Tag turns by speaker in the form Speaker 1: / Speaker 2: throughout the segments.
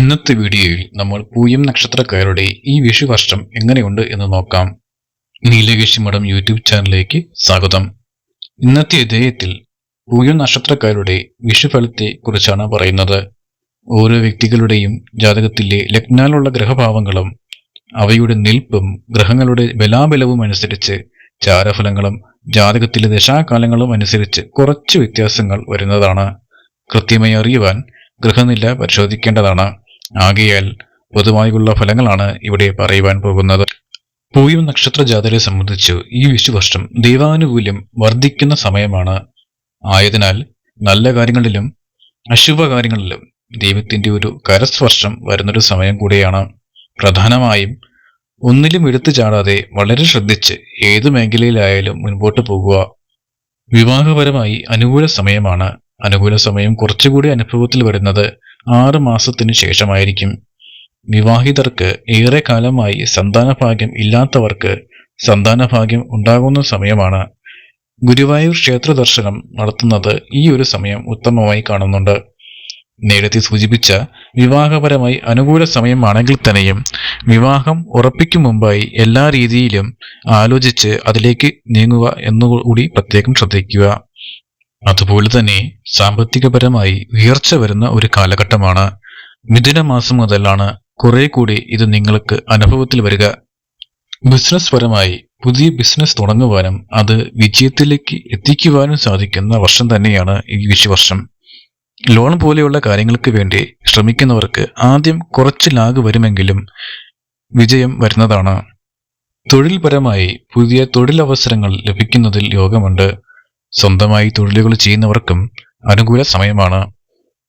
Speaker 1: ഇന്നത്തെ വീഡിയോയിൽ നമ്മൾ പൂയം നക്ഷത്രക്കാരുടെ ഈ വിഷുവർഷം എങ്ങനെയുണ്ട് എന്ന് നോക്കാം. നീലകേശി മഠം യൂട്യൂബ് ചാനലിലേക്ക് സ്വാഗതം. ഇന്നത്തെ അധ്യായത്തിൽ പൂയം നക്ഷത്രക്കാരുടെ വിഷുഫലത്തെ കുറിച്ചാണ് പറയുന്നത്. ഓരോ വ്യക്തികളുടെയും ജാതകത്തിലെ ലഗ്നാലുള്ള ഗ്രഹഭാവങ്ങളും അവയുടെ നിൽപ്പും ഗ്രഹങ്ങളുടെ ബലാബലവും അനുസരിച്ച് ചാരഫലങ്ങളും ജാതകത്തിലെ ദശാകാലങ്ങളും അനുസരിച്ച് കുറച്ച് വ്യത്യാസങ്ങൾ വരുന്നതാണ്. കൃത്യമായി അറിയുവാൻ ഗൃഹനില പരിശോധിക്കേണ്ടതാണ്. ആകയാൽ പൊതുവായുള്ള ഫലങ്ങളാണ് ഇവിടെ പറയുവാൻ പോകുന്നത്. പൂയം നക്ഷത്ര ജാതരെ സംബന്ധിച്ച് ഈ വിഷുവർഷം ദൈവാനുകൂല്യം വർദ്ധിക്കുന്ന സമയമാണ്. ആയതിനാൽ നല്ല കാര്യങ്ങളിലും അശുഭ കാര്യങ്ങളിലും ദൈവത്തിന്റെ ഒരു കരസ്പർശം വരുന്നൊരു സമയം കൂടിയാണ്. പ്രധാനമായും ഒന്നിലും എടുത്തു ചാടാതെ വളരെ ശ്രദ്ധിച്ച് ഏതു മേഖലയിലായാലും മുൻപോട്ട് പോകുക. വിവാഹപരമായി അനുകൂല സമയമാണ്. അനുകൂല സമയം കുറച്ചുകൂടി അനുഭവത്തിൽ വരുന്നത് ആറ് മാസത്തിനു ശേഷമായിരിക്കും. വിവാഹിതർക്ക് ഏറെ കാലമായി സന്താനഭാഗ്യം ഇല്ലാത്തവർക്ക് സന്താനഭാഗ്യം ഉണ്ടാകുന്ന സമയമാണ്. ഗുരുവായൂർ ക്ഷേത്ര ദർശനം നടത്തുന്നത് ഈ ഒരു സമയം ഉത്തമമായി കാണുന്നുണ്ട്. നേരത്തെ സൂചിപ്പിച്ച വിവാഹപരമായി അനുകൂല സമയമാണെങ്കിൽ തന്നെയും വിവാഹം ഉറപ്പിക്കും മുമ്പായി എല്ലാ രീതിയിലും ആലോചിച്ച് അതിലേക്ക് നീങ്ങുക എന്നുകൂടി പ്രത്യേകം ശ്രദ്ധിക്കുക. അതുപോലെ തന്നെ സാമ്പത്തികപരമായി ഉയർച്ച വരുന്ന ഒരു കാലഘട്ടമാണ് മിഥുന മാസം മുതലാണ് കുറെ കൂടി ഇത് നിങ്ങൾക്ക് അനുഭവത്തിൽ വരിക. ബിസിനസ് പരമായി പുതിയ ബിസിനസ് തുടങ്ങുവാനും അത് വിജയത്തിലേക്ക് എത്തിക്കുവാനും സാധിക്കുന്ന വർഷം തന്നെയാണ് ഈ വിഷുവർഷം. ലോൺ പോലെയുള്ള കാര്യങ്ങൾക്ക് വേണ്ടി ശ്രമിക്കുന്നവർക്ക് ആദ്യം കുറച്ച് ലാഗ് വരുമെങ്കിലും വിജയം വരുന്നതാണ്. തൊഴിൽപരമായി പുതിയ തൊഴിലവസരങ്ങൾ ലഭിക്കുന്നതിൽ യോഗമുണ്ട്. സ്വന്തമായി തൊഴിലുകൾ ചെയ്യുന്നവർക്കും അനുകൂല സമയമാണ്.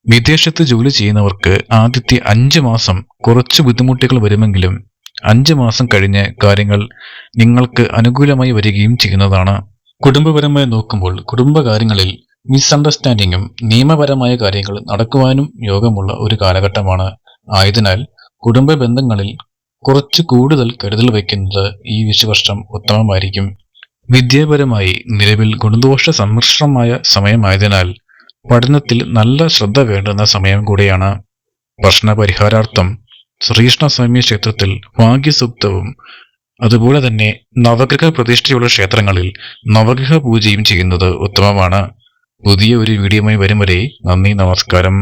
Speaker 1: വിദേശത്ത് ജോലി ചെയ്യുന്നവർക്ക് ആദ്യത്തെ അഞ്ച് മാസം കുറച്ച് ബുദ്ധിമുട്ടുകൾ വരുമെങ്കിലും അഞ്ച് മാസം കഴിഞ്ഞ് കാര്യങ്ങൾ നിങ്ങൾക്ക് അനുകൂലമായി വരികയും ചെയ്യുന്നതാണ്. കുടുംബപരമായി നോക്കുമ്പോൾ കുടുംബകാര്യങ്ങളിൽ മിസ്അണ്ടർസ്റ്റാൻഡിങ്ങും നിയമപരമായ കാര്യങ്ങൾ നടക്കുവാനും യോഗമുള്ള ഒരു കാലഘട്ടമാണ്. ആയതിനാൽ കുടുംബ ബന്ധങ്ങളിൽ കുറച്ച് കൂടുതൽ കരുതൽ വയ്ക്കുന്നത് ഈ വിഷുവർഷം ഉത്തമമായിരിക്കും. വിദ്യാപരമായി നിലവിൽ ഗുണദോഷ സമ്മിശ്രമായ സമയമായതിനാൽ പഠനത്തിൽ നല്ല ശ്രദ്ധ വേണ്ടുന്ന സമയം കൂടിയാണ് പ്രശ്നപരിഹാരാർത്ഥം ശ്രീകൃഷ്ണസ്വാമി ക്ഷേത്രത്തിൽ ഭാഗ്യസൂക്തവും അതുപോലെ തന്നെ നവഗ്രഹ പ്രതിഷ്ഠയുള്ള ക്ഷേത്രങ്ങളിൽ നവഗ്രഹ പൂജയും ചെയ്യുന്നത് ഉത്തമമാണ്. പുതിയ ഒരു വീഡിയോയുമായി വരും വരെ നന്ദി നമസ്കാരം.